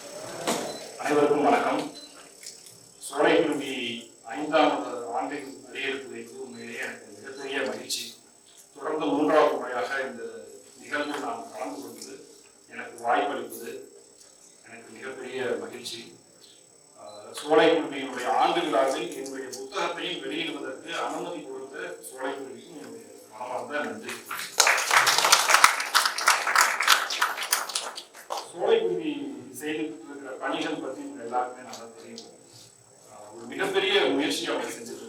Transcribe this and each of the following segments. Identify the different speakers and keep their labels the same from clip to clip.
Speaker 1: அனைவருக்கும் வணக்கம். சோலை குருவி ஐந்தாம் ஆண்டின் அடியெடுத்து வைத்து உண்மையிலேயே எனக்கு மிகப்பெரிய மகிழ்ச்சி. தொடர்ந்து மூன்றாவது முறையாக இந்த நிகழ்வில் நான் கலந்து கொள்வது எனக்கு வாய்ப்பளிப்பது எனக்கு மிகப்பெரிய மகிழ்ச்சி. ஆஹ் சோலைக்குருவியினுடைய ஆண்டு விழாவில் என்னுடைய புத்தகத்தையும் வெளியிடுவதற்கு அனுமதி கொடுத்த சோலைக்குருவிக்கும் என்னுடைய மனமார்ந்த நன்றி. சோலைக்குருவி செய்துட்டு இருக்கிற பணிகள் பற்றி உங்க எல்லாருக்குமே நல்லா தெரியும். ஒரு மிகப்பெரிய முயற்சி அவங்க செஞ்சுட்டு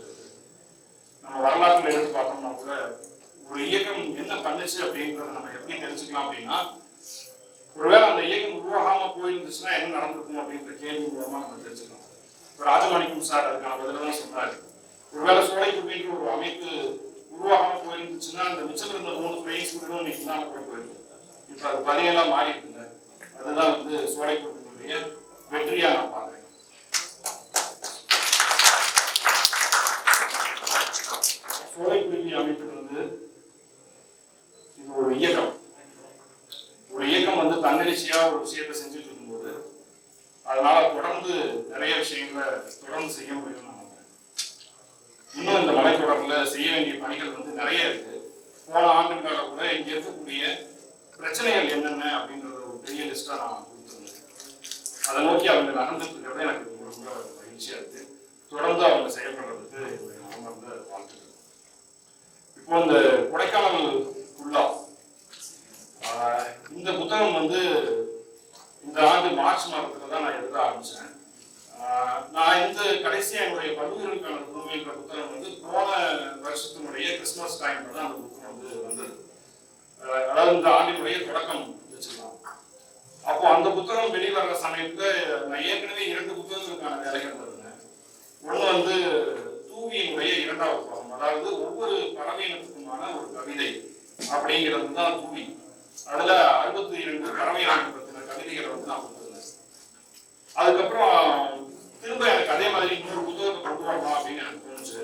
Speaker 1: நம்ம வரலாற்றுல எடுத்து பார்த்தோம்னா கூட ஒரு இயக்கம் என்ன பண்ணுச்சு அப்படின்றத நம்ம எப்படி தெரிஞ்சுக்கலாம் அப்படின்னா ஒருவேளை அந்த இயக்கம் உருவாகாம போயிருந்துச்சுன்னா என்ன நடந்திருக்கும் அப்படின்ற கேள்வி மூலமா நம்ம தெரிஞ்சுக்கலாம். இப்போ ராஜமாணிக்கம் சார் அதுக்கான பதில தான் சொன்னாரு. ஒருவேளை சோலைக்குருவின்ற ஒரு அமைப்பு உருவாகாம போயிருந்துச்சுன்னா அந்த மிச்சம் இருந்த மூணு பிரைஸ் கூட இன்னைக்கு இல்லாம கூட போயிருக்கும் இப்போ அது பதிலெல்லாம் மாறி இருக்குங்க அதுதான் வந்து சோலைக்குருவினுடைய வெற்றியாக நான் பார்க்கிறேன். சோலைக்குருவி அமைப்பு வந்து இது ஒரு இயக்கம். ஒரு இயக்கம் வந்து தன்னெழுச்சியா ஒரு விஷயத்தை செஞ்சுட்டு இருக்கும்போது அதனால தொடர்ந்து நிறைய விஷயங்களை தொடர்ந்து செய்ய முடியும்னு நான் நம்புறேன் இன்னும் இந்த மலைத்தொடர்ல செய்ய வேண்டிய பணிகள் வந்து நிறைய இருக்கு போன ஆண்டுக்காக கூட இங்க இருக்கக்கூடிய பிரச்சனைகள் என்னென்ன அப்படின்றத ஒரு பெரிய லிஸ்டா நான் கொடுத்துருந்தேன் அதை நோக்கி அவங்க நகர்ந்துட்டு இருக்கிறது எனக்கு ரொம்ப ரொம்ப மகிழ்ச்சியா இருக்கு தொடர்ந்து அவங்க செயல்படுறதுக்கு என்னுடைய மனமார்ந்த வாழ்த்துக்கள் இப்போ இந்த கொடைக்கானல் ஃபுல்லா இந்த புத்தகம் வந்து இந்த ஆண்டு மார்ச் மாதத்துல தான் நான் எழுத ஆரம்பிச்சேன். நான் இந்த கடைசியாக என்னுடைய பல்லுயிர்களுக்கான புதுமைன்ற புத்தகம் வந்து போன வருஷத்தினுடைய கிறிஸ்துமஸ் டைம்ல தான் அந்த புத்தகம் வந்து வந்தது. அதாவது இந்த ஆண்டினுடைய தொடக்கம் வச்சுக்கலாம். அப்போ அந்த புத்தகம் வெளிவர சமயத்துல நான் ஏற்கனவே இரண்டு புத்தகங்களுக்கான வேலைகள் இருந்தேன் ஒன்று வந்து தூவியினுடைய இரண்டாவது அதாவது ஒவ்வொரு பறவையினத்துக்குமான ஒரு கவிதை அப்படிங்கிறது தான் தூவி அதுல அறுபத்தி இரண்டு பறவை இனங்கள் பத்தின கவிதைகளை வந்து நான் கொடுத்துருந்தேன். அதுக்கப்புறம் திரும்ப எனக்கு அதே மாதிரி இன்னொரு புத்தகத்தை கொண்டு வரலாம் அப்படின்னு எனக்கு தோணுச்சு.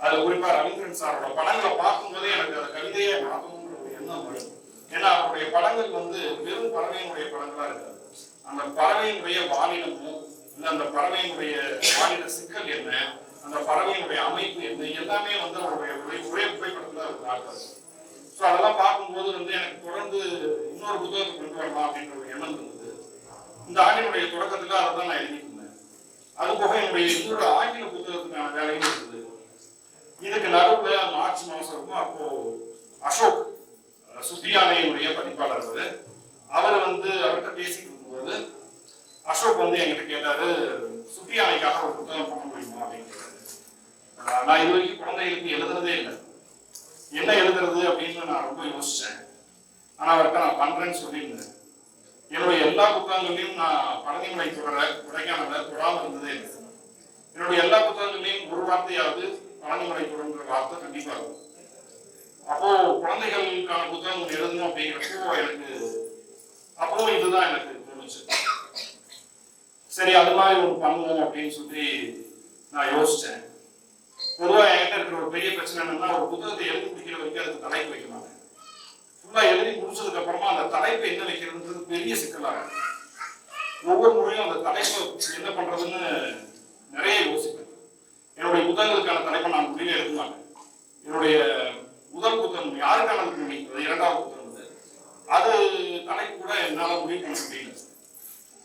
Speaker 1: அதுல குறிப்பா ரவீந்திரன் சாரோட படங்களை பார்க்கும்போதே எனக்கு அந்த கவிதையை மாற்றணும்ன்ற ஒரு எண்ணம் வரும். ஏன்னா அவருடைய படங்கள் வந்து வெறும் பறவையினுடைய படங்களா இருக்காது. அந்த பறவையினுடைய வாலினமும் இல்லை அந்த பறவையினுடைய வாலின சிக்கல் என்ன அந்த பறவையினுடைய அமைப்பு என்ன எல்லாமே வந்து அவருடைய ஒரே ஒரே புகைப்படத்தில் அவர் ஸோ அதெல்லாம் பார்க்கும்போது வந்து எனக்கு தொடர்ந்து இன்னொரு புத்தகத்தை கொண்டு வரலாம் அப்படின்ற ஒரு எண்ணம் இருந்தது. இந்த ஆண்டினுடைய தொடக்கத்துக்கு அதை தான் நான் எழுதிட்டு இருந்தேன். அது போக என்னுடைய இன்னொரு ஆங்கில புத்தகத்துக்கான வேலையும் இருந்தது. இதுக்கு நடுவில் மார்ச் மாதம் இருக்கும் அப்போ அசோக் அஹ், சுத்தியானையினுடைய பதிப்பாளர் அவரு. அவர் வந்து அவர்கிட்ட பேசிட்டு இருக்கும்போது அசோக் வந்து என்கிட்ட கேட்டாரு சுத்தியானைக்காக ஒரு புத்தகம் பண்ண முடியுமா அப்படின்னு நான் இது வரைக்கும் குழந்தைகளுக்கு எழுதுறதே இல்லை. என்ன எழுதுறது அப்படின்னு நான் ரொம்ப யோசிச்சேன். ஆனா அவருக்கு நான் பண்றேன்னு சொல்லியிருந்தேன். என்னுடைய எல்லா புத்தகங்களையும் நான் பழனிமலை தொடர கொடைக்கானல தொடாமல் இருந்ததே இல்லை. என்னுடைய எல்லா புத்தகங்களையும் ஒரு வார்த்தையாவது பழனிமலை தொடர்ன்ற வார்த்தை கண்டிப்பா இருக்கும். அப்போ குழந்தைகளுக்கான புத்தகங்கள் எழுதணும் அப்படிங்கிறப்போ எனக்கு அப்போ இதுதான் எனக்கு தோணுச்சு. சரி அது மாதிரி ஒன்று பண்ணுவோம் அப்படின்னு சொல்லி நான் யோசிச்சேன். பொதுவாக என்கிட்ட இருக்கிற ஒரு பெரிய பிரச்சனை என்னன்னா ஒரு புத்தகத்தை எழுதி முடிக்கிற வரைக்கும் அதுக்கு தலைப்பு வைக்கணும் ஃபுல்லாக எழுதி முடிச்சதுக்கு அப்புறமா அந்த தலைப்பு என்ன வைக்கிறதுன்றது பெரிய சிக்கலாக ஒவ்வொரு முறையும் அந்த தலைப்பை என்ன பண்றதுன்னு நிறைய யோசிப்பேன். என்னுடைய புத்தகங்களுக்கான தலைப்பை நான் முடிவே எடுக்க மாட்டேன். என்னுடைய முதல் புத்தகம் யாருக்கான முடி அது இரண்டாவது புத்தகம் அது. அது தலைப்பு கூட என்னால் முடிவு பண்ண முடியல.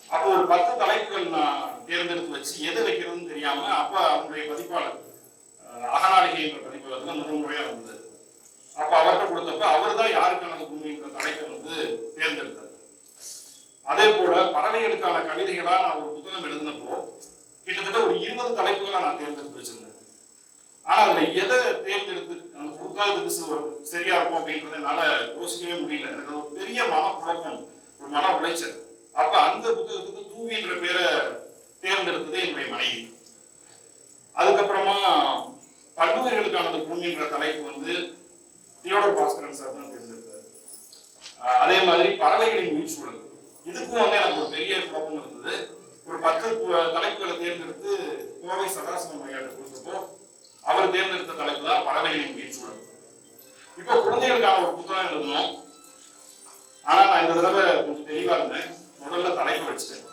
Speaker 1: அப்போ ஒரு பத்து தலைப்புகள் நான் தேர்ந்தெடுத்து வச்சு எது வைக்கிறதுன்னு தெரியாம அப்ப அவங்களுடைய பதிப்பாளர் அகநாளிகை என்ற வந்து முதல் முறையாக வந்தது. அப்ப அவர்கிட்ட கொடுத்தப்ப அவர் தான் யாருக்கான பூமிங்கிற தலைப்பை வந்து தேர்ந்தெடுத்தார். அதே போல பறவைகளுக்கான கவிதைகளாக நான் ஒரு புத்தகம் எழுதினப்போ கிட்டத்தட்ட ஒரு இருபது தலைப்புகளை நான் தேர்ந்தெடுத்து வச்சிருந்தேன். ஆனா அதுல எதை தேர்ந்தெடுத்து அந்த புத்தகத்துக்கு சரியா இருக்கும் அப்படின்றத என்னால யோசிக்கவே முடியல. எனக்கு ஒரு பெரிய மன ஒரு மன உளைச்சல். அப்ப அந்த புத்தகத்துக்கு தூவின்ற பேரை தேர்ந்தெடுத்தது என்னுடைய மனைவி. அதுக்கப்புறமா பல்லுயிர்களுக்கானது பூமின்ற தலைப்பு வந்து தியோடர் பாஸ்கரன் சார் தான் தெரிஞ்சிருக்காரு. அதே மாதிரி பறவைகளின் உயிர்ச்சூழல் இதுக்கும் வந்து எனக்கு ஒரு பெரிய குழப்பம் இருந்தது. ஒரு பத்து கு- தலைப்புகளை தேர்ந்தெடுத்து கோவை சதாசிவம் ஐயாட்ட கொடுத்தப்போ அவர் தேர்ந்தெடுத்த தலைப்பு தான் பறவைகளின் உயிர்ச்சூழல் இப்போ குழந்தைகளுக்கான ஒரு புத்தகம் எழுதணும். ஆனா நான் இந்த தடவை கொஞ்சம் தெளிவா இருந்தேன். முதல்ல தலைப்பு வச்சுட்டேன்.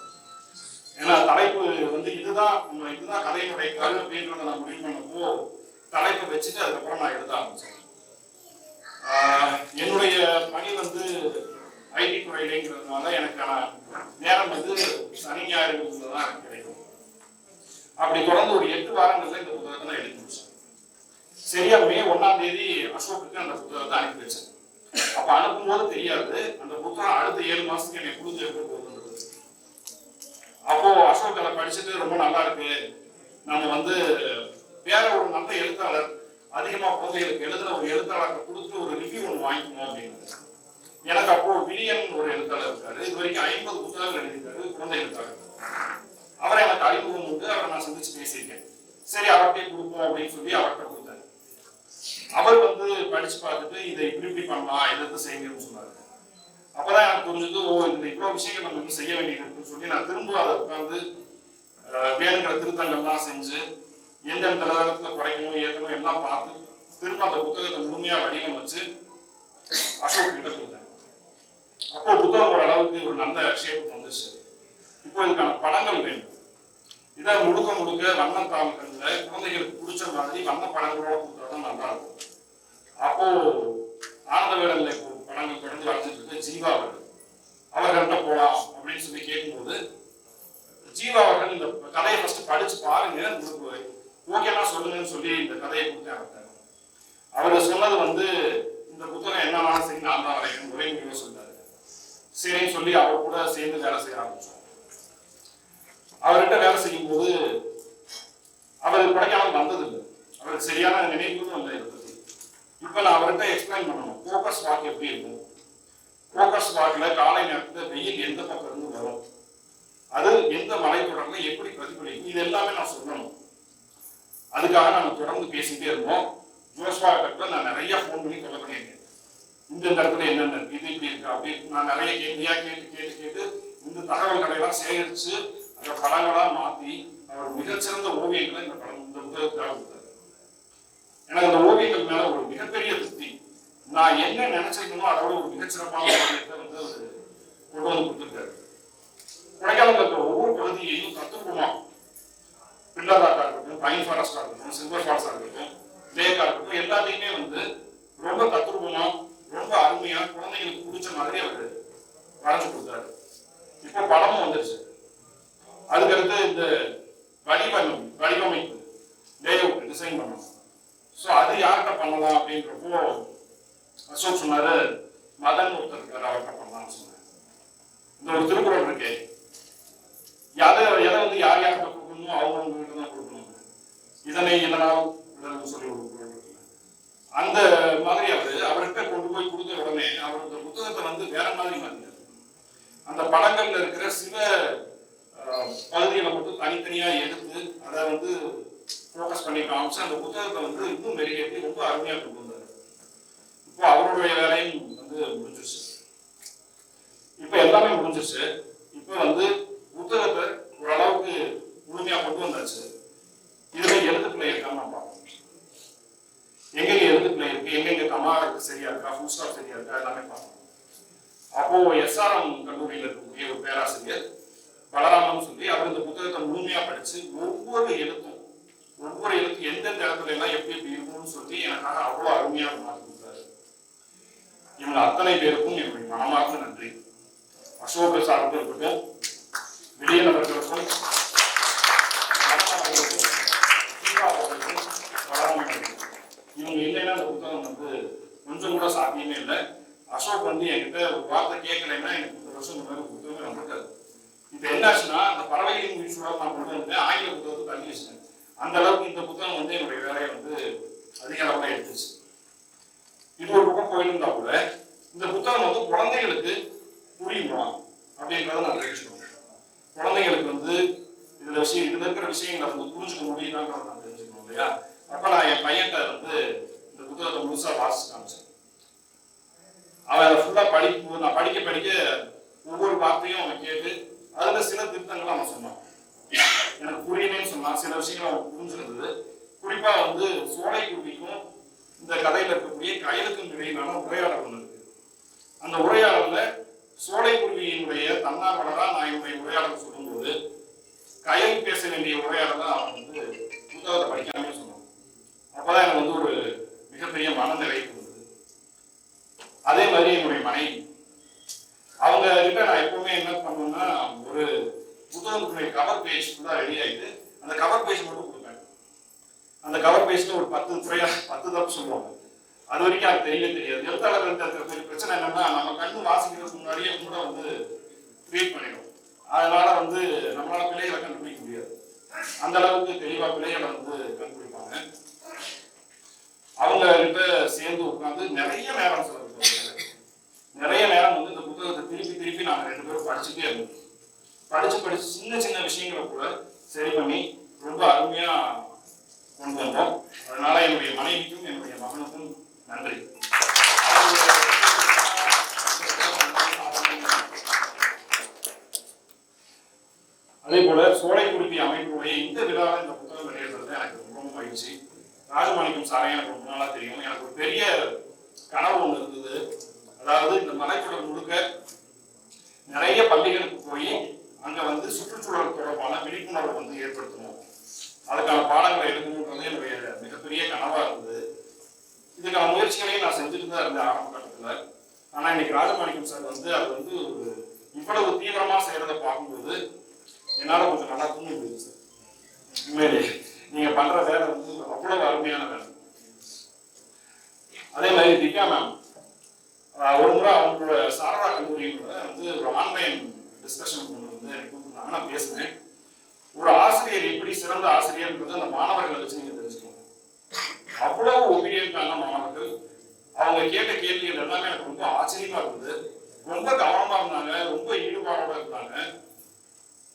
Speaker 1: தலைப்பு வந்து இதுதான் நம்ம இதுதான் கதையினுடைய கரு அப்படின்றத நான் முடிவு பண்ணப்போ தலைப்பு வச்சுட்டு அதுக்கப்புறம் நான் எழுத ஆரம்பிச்சேன். ஆஹ் என்னுடைய பணி வந்து ஐடி துறையிலேங்கிறதுனால எனக்கான நேரம் வந்து சனி ஞாயிறுல தான் எனக்கு கிடைக்கும். அப்படி தொடர்ந்து ஒரு எட்டு வாரங்கள்ல இந்த புத்தகத்தை நான் எழுதி முடிச்சேன். சரியா மே ஒன்னாம் தேதி அசோக்குக்கு அந்த புத்தகத்தை அனுப்பி வச்சேன். அப்ப அனுப்பும்போது தெரியாது அந்த புத்தகம் அடுத்த ஏழு மாசத்துக்கு என்னை கொடுத்து எப்படி போகுது அப்போ அசோக் அதை படிச்சுட்டு ரொம்ப நல்லா இருக்கு. நம்ம வந்து வேற ஒரு நல்ல எழுத்தாளர் அதிகமா குழந்தைகளுக்கு எழுதுன ஒரு எழுத்தாளர்கிட்ட கொடுத்து ஒரு ரிவ்யூ ஒன்று வாங்கிக்கணும் அப்படின்னு எனக்கு அப்போ விலியன் ஒரு எழுத்தாளர் இருக்காரு. இது வரைக்கும் ஐம்பது புத்தகங்கள் எழுதியிருக்காரு குழந்தை எழுத்தாளர். அவரை எனக்கு அறிமுகம் உண்டு. அவரை நான் சந்திச்சு பேசியிருக்கேன். சரி அவர்கிட்டே கொடுப்போம் அப்படின்னு சொல்லி அவர்கிட்ட கொடுத்தாரு. அவர் வந்து படிச்சு பார்த்துட்டு இதை இப்படி இப்படி பண்ணலாம். இதை செய்யணும்னு செய்யுங்கன்னு சொன்னாரு. அப்பதான் எனக்கு புரிஞ்சது ஓ இந்த இவ்வளவு விஷயங்கள் நம்ம செய்ய வேண்டியது இருக்குன்னு சொல்லி நான் திரும்ப அதை உட்காந்து வேணுங்கிற திருத்தங்கள்லாம் செஞ்சு எந்தெந்த நேரத்துல குறைக்கணும் ஏற்கனவே எல்லாம் பார்த்து திரும்ப அந்த புத்தகத்தை முழுமையா வடிவமைச்சு அசோக் கிட்ட கொடுத்தேன். அப்போ புத்தகம் ஒரு அளவுக்கு ஒரு நல்ல ஷேப் வந்துச்சு. இப்போ இதுக்கான படங்கள் வேண்டும் இதை முழுக்க முழுக்க வண்ண தாள்கள்ல குழந்தைகளுக்கு பிடிச்ச மாதிரி வண்ண படங்களோட கொடுத்தாதான் நல்லா இருக்கும் அப்போ ஆனந்த வேடல்ல இப்போ படங்கள் தொடர்ந்து வரைஞ்சிட்டு இருக்க. ஜீவா அவர்கள் அவர்கள்ட்ட போலாம் அப்படின்னு சொல்லி கேட்கும்போது ஜீவா அவர்கள் இந்த கதையை ஃபர்ஸ்ட் படிச்சு பாருங்க உங்களுக்கு ஓகேனா பற்றி இந்த கதையை கொடுத்து அவர்கிட்ட அவர் சொன்னது வந்து இந்த புத்தகம் என்ன சரி நான் தான் வரைக்கும் ஒரே முடிவு சொன்னாரு சரின்னு சொல்லி அவர் கூட சேர்ந்து வேலை செய்ய ஆரம்பிச்சோம் அவர்கிட்ட வேலை செய்யும் போது அவர் கொடைக்கானல் வந்ததில்லை. அவருக்கு சரியான நினைவுகளும் இல்லை இருந்தது இப்போ நான் அவர்கிட்ட எக்ஸ்பிளைன் பண்ணணும். ஃபோக்கஸ் வாக் எப்படி இருக்கும்? ஃபோக்கஸ் வாக்கில் காலை நேரத்துல வெயில் எந்த பக்கம் இருந்து வரும்? அது எந்த மலைத்தொடர்ல எப்படி பிரதிபலிக்கும்? இது எல்லாமே நான் சொல்லணும். அதுக்காக நம்ம தொடர்ந்து பேசிட்டே இருந்தோம். ஜோஸ்வா கிட்ட நான் நிறைய ஃபோன் பண்ணி தொலை பண்ணியிருக்கேன். இந்த இடத்துல என்னென்ன இது இப்படி இருக்கு அப்படி நான் நிறைய கேள்வியா கேட்டு கேட்டு கேட்டு இந்த தகவல்களை எல்லாம் சேகரிச்சு அந்த படங்களா மாற்றி அவர் மிகச்சிறந்த ஓவியங்களை இந்த படம் இந்த புத்தகத்துக்காக கொடுத்தாரு எனக்கு அந்த ஓவியங்கள் மேல ஒரு மிகப்பெரிய திருப்தி. நான் என்ன நினைச்சிருக்கணும் அதோட ஒரு மிகச்சிறப்பான ஓவியத்தை வந்து கொண்டு வந்து கொடுத்துருக்காரு. கொடைக்கானல் இருக்கிற ஒவ்வொரு பகுதியையும் தத்துவமாக பில்லா ராக்கா இருக்கட்டும் பைன் ஃபாரஸ்டா இருக்கட்டும் சில்வர் ஃபால்ஸா இருக்கட்டும் லேக்கா இருக்கட்டும் எல்லாத்தையுமே வந்து ரொம்ப தத்ரூபமா ரொம்ப அருமையா குழந்தைங்களுக்கு பிடிச்ச மாதிரி அவர் வரைஞ்சு கொடுத்தாரு. இப்போ படமும் வந்துருச்சு. அதுக்கடுத்து இந்த வடிவமைப்பு வடிவமைப்பு லேஅவுட் டிசைன் பண்ணணும். ஸோ அது யார்கிட்ட பண்ணலாம் அப்படின்றப்போ அசோக் சொன்னாரு மதன் ஒருத்தர் இருக்காரு அவர்கிட்ட பண்ணலாம்னு சொன்னார். இந்த ஒரு திருக்குறள் இருக்கே. எதை எதை வந்து யார் யார்கிட்ட கொடுக்கணுமோ அவங்களுக்கு அவங்க தான் கொடுக்கணும். இதனை இதனால் விளங்கும் சொல்லி அந்த மாதிரி அவரு அவர்கிட்ட கொண்டு போய் கொடுத்த உடனே அவர் இந்த புத்தகத்தை வந்து வேற மாதிரி மாத்தினார் அந்த படங்கள்ல இருக்கிற சில பகுதிகளை மட்டும் தனித்தனியா எடுத்து அதை வந்து ஃபோக்கஸ் பண்ணி காமிச்சு அந்த புத்தகத்தை வந்து இன்னும் வெளியேற்றி ரொம்ப அருமையா கொண்டு வந்தார். இப்போ அவருடைய வேலையும் வந்து முடிஞ்சிருச்சு. இப்போ எல்லாமே முடிஞ்சிருச்சு. இப்போ வந்து புத்தகத்தை ஓரளவுக்கு முழுமையா கொண்டு வந்தாச்சு. இதுல எழுத்துக்களை இருக்கான்னு நான் பார்க்கணும். எங்கெங்க எழுத்துக்களை இருக்கு? எங்கெங்க கமா இருக்கு? சரியா இருக்கா? ஃபுல் ஸ்டாப் சரியா இருக்கா? எல்லாமே பார்க்கணும். அப்போ எஸ்ஆர்எம் கல்லூரியில் இருக்கக்கூடிய ஒரு பேராசிரியர் பலராமன் சொல்லி அவர் இந்த புத்தகத்தை முழுமையா படிச்சு ஒவ்வொரு எழுத்தும் ஒவ்வொரு எழுத்து எந்தெந்த இடத்துல எல்லாம் எப்படி எப்படி இருக்கும்னு சொல்லி எனக்காக அவ்வளவு அருமையா மாற்றி கொடுத்தாரு. இவங்க அத்தனை பேருக்கும் என்னுடைய மனமார்ந்த நன்றி. அசோக சார்பில் இருக்கட்டும் விடியன் அவர்களுக்கும் மதன் அவர்களுக்கும், சீதா அவர்களுக்கும், பலராமன் அவர்களுக்கும். இவங்க இல்லைன்னா அந்த புத்தகம் வந்து கொஞ்சம் கூட சாத்தியமே இல்லை. அசோக் வந்து என்கிட்ட ஒரு வார்த்தை கேட்கலைன்னா எனக்கு இந்த வருஷம் இந்த மாதிரி புத்தகமே வந்திருக்காது இப்போ என்னாச்சுன்னா அந்த பறவைகளின் உயிர் சூழல் நான் கொண்டு வந்து ஆங்கில புத்தகத்தை தள்ளி வச்சிட்டேன். அந்த அளவுக்கு இந்த புத்தகம் வந்து என்னுடைய வேலையை வந்து அதிக அளவில் எடுத்துச்சு. இது ஒரு பக்கம் போயிருந்தா கூட இந்த புத்தகம் வந்து குழந்தைகளுக்கு புரியுமா அப்படின்றத நான் தெரிஞ்சுக்கணும் குழந்தைகளுக்கு வந்து இதுல விஷயம் இதுல இருக்கிற விஷயங்களை வந்து புரிஞ்சுக்க முடியுதான்றத நான் தெரிஞ்சுக்கணும் இல்லையா? அப்ப நான் என் பையன்கிட்ட வந்து இந்த புத்தகத்தை முழுசா வாசிச்சு காமிச்சேன் அவன் அதை ஃபுல்லா படிக்கும் நான் படிக்க படிக்க ஒவ்வொரு வார்த்தையும் அவன் கேட்டு அதுல சில திருத்தங்கள் அவன் சொன்னான். எனக்கு புரியலன்னு சொன்னான். சில விஷயங்கள் அவன் புரிஞ்சிருந்தது. குறிப்பா வந்து சோலை குருவிக்கும் இந்த கதையில இருக்கக்கூடிய கயலுக்கும் இடையிலான உரையாடல் ஒன்று இருக்கு. அந்த உரையாடல்ல சோலை குருவியினுடைய தன்னார்வலரா நான் என்னுடைய உரையாடல் சொல்லும்போது வேண்டிய உரையாடல அவன் வந்து புத்தகத்தை படிக்காமல் அப்பதான் எனக்கு வந்து ஒரு மிகப்பெரிய மனநிலை இருந்தது அதே மாதிரி என்னுடைய மனைவி. அவங்க கிட்ட நான் எப்பவுமே என்ன பண்ணுவேன்னா ஒரு புத்தகத்துடைய கவர் பேஜ் தான் ரெடி ஆயிட்டு அந்த கவர் பேஜ் மட்டும் கொடுப்பேன். அந்த கவர் பேஜ்ல ஒரு பத்து துறையா பத்து தப்பு சொல்லுவாங்க. அது வரைக்கும் அது தெரியவே தெரியாது. எழுத்தாளர்கள் இருக்கிற பெரிய பிரச்சனை என்னன்னா நம்ம கண்ணு வாசிக்கிறதுக்கு முன்னாடியே கூட வந்து கிரியேட் பண்ணிடும். அதனால வந்து நம்மளால பிள்ளைகளை கண்டுபிடிக்க முடியாது. அந்த அளவுக்கு தெளிவா பிள்ளைகளை வந்து கண்டுபிடிப்பாங்க. அவங்க கிட்ட சேர்ந்து உட்காந்து நிறைய நேரம் செலவிடுவாங்க நிறைய நேரம் வந்து இந்த புத்தகத்தை திருப்பி திருப்பி நாங்க ரெண்டு பேரும் படிச்சுட்டே இருந்தோம். படிச்சு படிச்சு சின்ன சின்ன விஷயங்களை கூட சரி பண்ணி ரொம்ப அருமையா கொண்டு வந்தோம் அதனால என்னுடைய மனைவிக்கும் என்னுடைய மகனுக்கும் நன்றி. அதே போல சோலை குருவி அமைப்புடைய இந்த விழாவில் இந்த புத்தகம் வெளியிடுறது எனக்கு ரொம்ப மகிழ்ச்சி. ராஜமாணிக்கம் சாரை எனக்கு ரொம்ப நாளாக தெரியும். எனக்கு ஒரு பெரிய கனவு ஒன்று இருந்தது. அதாவது இந்த மலைத்தொடர் முழுக்க நிறைய பள்ளிகளுக்கு போய் அங்கே வந்து சுற்றுச்சூழல் தொடர்பான விழிப்புணர்வு வந்து ஏற்படுத்தணும். அதுக்கான பாடங்களை எடுக்கணுன்றது என்னுடைய மிகப்பெரிய கனவாக இருந்தது. இதுக்கான முயற்சிகளையும் நான் செஞ்சுட்டு தான் இருந்தேன் ஆரம்ப கட்டத்தில். ஆனால் இன்னைக்கு ராஜமாணிக்கம் சார் வந்து அது வந்து ஒரு இவ்வளவு தீவிரமாக செய்கிறத பார்க்கும்போது என்னால் கொஞ்சம் நல்லா தூங்கி போயிடுச்சு சார். உண்மையிலேயே. நீங்க பண்ற வேலை வந்து அவ்வளவு அருமையான வேலை. அதே மாதிரி திவ்யா மேம் ஒரு முறை அவங்களோட சாரதா கல்லூரியோட வந்து ஒரு ஆன்லைன் டிஸ்கஷன் கொண்டு வந்து எனக்கு நான் பேசினேன். ஒரு ஆசிரியர் எப்படி சிறந்த ஆசிரியர்ன்றது அந்த மாணவர்களை வச்சு நீங்க தெரிஞ்சுக்கணும் அவ்வளவு ஒபீடியன்டான மாணவர்கள். அவங்க கேட்ட கேள்விகள் எல்லாமே எனக்கு ரொம்ப ஆச்சரியமா இருந்தது. ரொம்ப கவனமா இருந்தாங்க ரொம்ப ஈடுபாடோட இருந்தாங்க.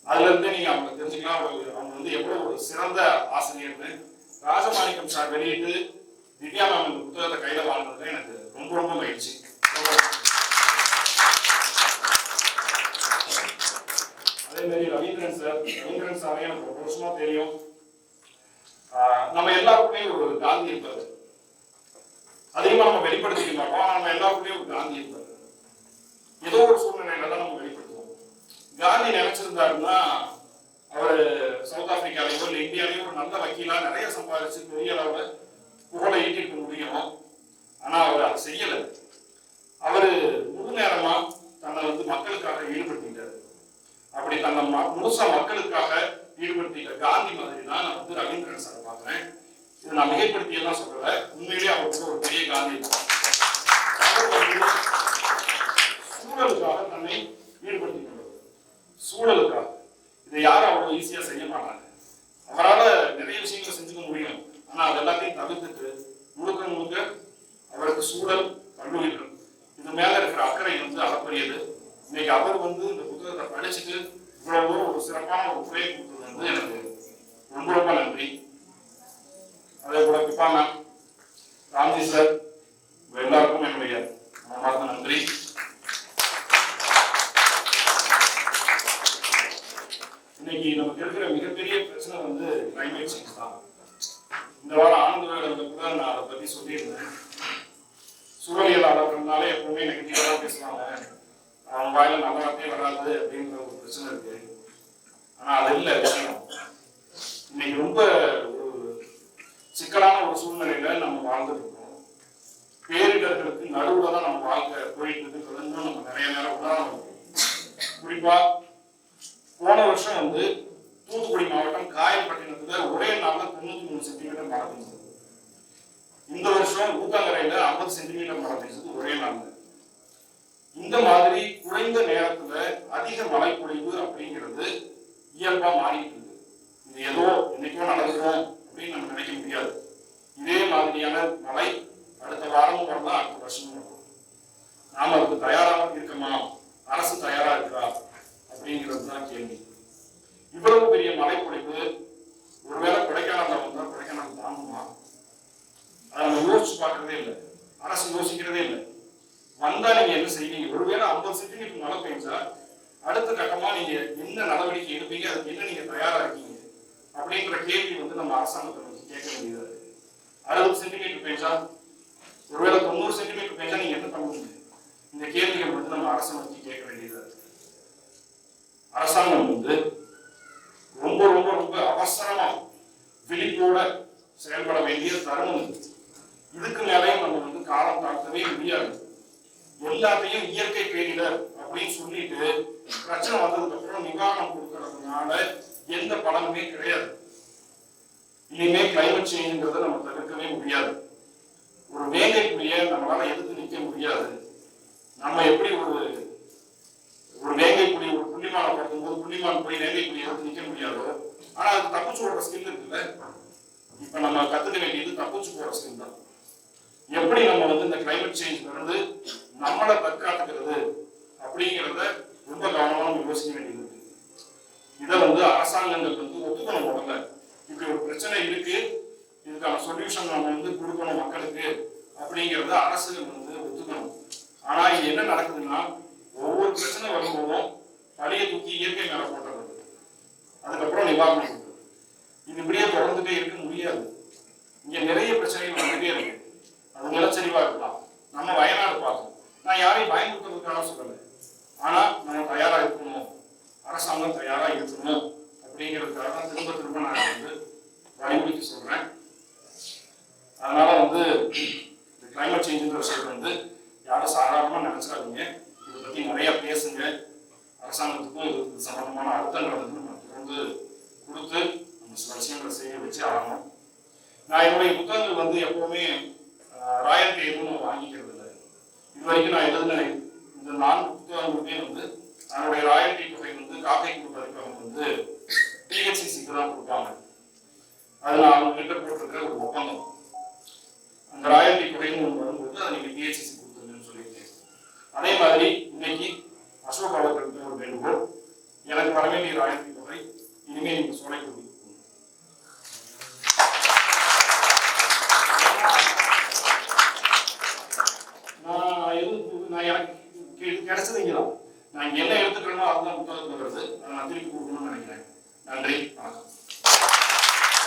Speaker 1: அதுல இருந்து நீங்க அவங்க தெரிஞ்சுக்கலாம். அவங்க வந்து எவ்வளவு ஒரு சிறந்த ஆசிரியர்னு ராஜமாணிக்கம் சார் வெளியிட்டு திவ்யா மேம் இந்த புத்தகத்தை கையில வாழ்ந்தது எனக்கு ரொம்ப ரொம்ப மகிழ்ச்சி. அதே மாதிரி ரவீந்திரன் சார் ரவீந்திரன் சாரே எனக்கு ரொம்ப வருஷமா தெரியும். ஆஹ் நம்ம எல்லாருக்குமே ஒரு காந்தி இருப்பாரு அதிகமா நம்ம வெளிப்படுத்திக்க மாட்டோம் ஆனா நம்ம எல்லாருக்குமே ஒரு காந்தி இருப்பாரு ஏதோ ஒரு சூழ்நிலையில தான் நம்ம வெளிப்படுத்துவோம் வச்சிருந்தாருன்னா அவர் சவுத் ஆப்பிரிக்காலையோ இல்லை இந்தியாலையோ ஒரு நல்ல வக்கீலா நிறைய சம்பாதிச்சு பெரிய அளவில் புகழை ஈட்டிட்டு முடியும்? ஆனா அவர் அதை செய்யலை. அவரு முழு நேரமா தன்னை வந்து மக்களுக்காக ஈடுபடுத்திட்டாரு. அப்படி தன்னை ம- முழுசா மக்களுக்காக ஈடுபடுத்திட்ட காந்தி மாதிரி தான் நான் வந்து ரவீந்திரன் சார் பார்க்குறேன். இது நான் மிகைப்படுத்தி எல்லாம் உண்மையிலேயே அவருக்கு ஒரு பெரிய காந்தி. சூழலுக்காக தன்னை ஈடுபடுத்திட்டார். சூழலுக்காக. இதை யாரும் அவ்வளவு ஈஸியா செய்ய மாட்டாங்க. அவரால் நிறைய விஷயங்களை செஞ்சுக்க முடியும். ஆனா அது எல்லாத்தையும் தவிர்த்துட்டு முழுக்க முழுக்க அவருக்கு சூழல் கல்லூரிகள் இது மேல இருக்கிற அக்கறை வந்து அளப்பரியது. இன்னைக்கு அவர் வந்து இந்த புத்தகத்தை படிச்சுட்டு இவ்வளவு தூரம் ஒரு சிறப்பான ஒரு உரையை கொடுத்தது வந்து எனக்கு ரொம்ப ரொம்ப நன்றி. அதே போல பிப்பா மேம் ராம்ஜி சார் எல்லாருக்கும் என்னுடைய மனமார்ந்த நன்றி. இன்னைக்கு நமக்கு இருக்கிற மிகப்பெரிய பிரச்சனை வந்து கிளைமேட் சேஞ்ச் தான். இந்த வாரம் ஆனந்த வேடத்துல கூட நான் அதை பத்தி சொல்லியிருந்தேன். சூழலியலாளர்கள்னாலே எப்பவுமே நெகட்டிவாக தான் பேசுவாங்க. அவங்க வாயில நல்ல வார்த்தையே வராது அப்படின்ற ஒரு பிரச்சனை இருக்கு. ஆனா அது இல்ல விஷயம். இன்னைக்கு ரொம்ப ஒரு சிக்கலான ஒரு சூழ்நிலையில நம்ம வாழ்ந்துட்டு இருக்கோம் பேரிடர்களுக்கு நடுவுல தான் நம்ம வாழ்க்கை போயிட்டு இருக்குன்றது நம்ம நிறைய நேரம் உதாரணம் குறிப்பா போன வருஷம் வந்து தூத்துக்குடி மாவட்டம் காயல்பட்டினத்துல ஒரே நாள்ல தொண்ணூத்தி மூணு சென்டிமீட்டர் மழை பெஞ்சது இந்த வருஷம் ஊத்தங்கரையில ஐம்பது சென்டிமீட்டர் மழை பெஞ்சது ஒரே நாள்ல இந்த மாதிரி குறைந்த நேரத்துல அதிக மழை பொழிவு அப்படிங்கிறது இயல்பா மாறிட்டு இருக்கு. இது ஏதோ என்னைக்கோ நடந்துடும் அப்படின்னு நம்ம நினைக்க முடியாது. இதே மாதிரியான மழை அடுத்த வாரமும் வரலாம் அடுத்த வருஷமும் வரலாம். நாம அதுக்கு தயாராக இருக்கமா? அரசு தயாரா இருக்கா? அப்படிங்கிறது தான் கேள்வி. இவ்வளவு பெரிய மழைப்பொழிவு ஒருவேளை கொடைக்கானல் வந்தா கொடைக்கானல் தாங்குமா? அதை நம்ம யோசிச்சு பார்க்கறதே இல்லை. அரசு யோசிக்கிறதே இல்லை. வந்தா நீங்க என்ன செய்வீங்க? ஒருவேளை ஐம்பது சென்டிமீட்டர் மழை பெஞ்சா அடுத்த கட்டமா நீங்க என்ன நடவடிக்கை எடுப்பீங்க? அதுக்கு என்ன நீங்க தயாரா இருக்கீங்க? அப்படிங்கிற கேள்வி வந்து நம்ம அரசாங்கத்தை வந்து கேட்க வேண்டியதா இருக்கு. அறுபது சென்டிமீட்டர் பெஞ்சா ஒருவேளை தொண்ணூறு சென்டிமீட்டர் பெஞ்சா நீங்க என்ன பண்ணுவீங்க இந்த கேள்விகள் வந்து நம்ம அரசை நோக்கி கேட்க வேண்டியதா இருக்கு. அரசாங்கம் வந்து ரொம்ப ரொம்ப ரொம்ப உறுதியோட செயல்பட வேண்டிய தருணம் இதுக்கு மேலேயும் நம்ம வந்து காலம் தாக்கவே முடியாது. எல்லாத்தையும் இயற்கை பேரிடர் அப்படின்னு சொல்லிட்டு பிரச்சனை வந்ததுக்கு அப்புறம் நிவாரணம் கொடுக்கறதுனால எந்த பலனுமே கிடையாது. இனிமே கிளைமேட் சேஞ்சுங்கிறத நம்ம தவிர்க்கவே முடியாது. ஒரு வேலைக்குரிய நம்மளால எதிர்த்து நிற்க முடியாது. நம்ம எப்படி ஒரு ஒரு வேங்கைக்குடி ஒரு புள்ளிமான படுத்தும் போது புள்ளிமான் போய் வேங்கை புலி நிக்க நிற்க முடியாதோ? ஆனா அது தப்பிச்சு ஓடுற ஸ்கில் இருக்குல்ல. இப்ப நம்ம கத்துக்க வேண்டியது தப்பிச்சு போற ஸ்கில் தான். எப்படி நம்ம வந்து இந்த கிளைமேட் சேஞ்ச் வந்து நம்மளை தற்காத்துக்கிறது அப்படிங்கிறத ரொம்ப கவனமா நம்ம யோசிக்க வேண்டியது இருக்கு. இதை வந்து அரசாங்கங்கள் வந்து ஒத்துக்கணும் போடல இப்படி ஒரு பிரச்சனை இருக்கு இதுக்கான சொல்யூஷன் நம்ம வந்து கொடுக்கணும் மக்களுக்கு அப்படிங்கிறத அரசுகள் வந்து ஒத்துக்கணும். ஆனா இது என்ன நடக்குதுன்னா ஒவ்வொரு பிரச்சனை வரும்போதும் பழைய தூக்கி இயற்கை மேல போட்டுறது. அதுக்கப்புறம் நிவாரணம் கொடுக்குறது. இது இப்படியே தொடர்ந்துட்டே இருக்க முடியாது. இங்க நிறைய பிரச்சனைகள் வந்துட்டே இருக்கு. அது நிலச்சரிவா இருக்கலாம். நம்ம வயநாடு பார்க்கணும் நான் யாரையும் பயன்படுத்துறதுக்காக சொல்லலை. ஆனா நம்ம தயாரா இருக்கணும்? அரசாங்கம் தயாரா இருக்கணும். அப்படிங்கிறதுக்காக தான் திரும்ப திரும்ப நான் வந்து வலியுறுத்தி சொல்றேன். அதனால வந்து இந்த கிளைமேட் சேஞ்சுங்கிற விஷயத்தை வந்து யாரும் சாதாரணமா நினைச்சிடாதீங்க இதை பத்தி நிறைய பேசுங்க அரசாங்கத்துக்கும் இது இது அர்த்தங்களை வந்து நம்ம தொடர்ந்து கொடுத்து நம்ம சில விஷயங்களை செய்ய வச்சு ஆகணும். நான் என்னுடைய புத்தகங்கள் வந்து எப்பவுமே ராயல்டி எதுவும் வாங்கிக்கிறது இல்லை. இது வரைக்கும் நான் எழுதின இந்த நான்கு புத்தகங்களுமே வந்து அதனுடைய ராயல்டி தொகை வந்து காக்கை அவங்க வந்து டிஹெச்சிசிக்கு தான் கொடுப்பாங்க. அது நான் அவங்க கிட்ட போட்டிருக்கிற ஒரு ஒப்பந்தம். அந்த ராயல்டி தொகைன்னு ஒன்று வரும்போது அதை நீங்கள் டிஹெச்சிசி கொடுத்துருங்கன்னு சொல்லியிருக்கேன் அதே மாதிரி இன்னைக்கு அசோக் அவர்களுக்கு ஒரு வேண்டுகோள். எனக்கு வர வேண்டிய ராயல்டி தொகை இனிமேல் நீங்கள் சோலை கொண்டு நான் எதுவும் நான் எனக்கு கி- தான். நான் என்ன எடுத்துக்கிறேனோ அதுதான் புத்தகத்தில் வருது. நான் திருப்பி கொடுக்கணும்னு நினைக்கிறேன். நன்றி வணக்கம்.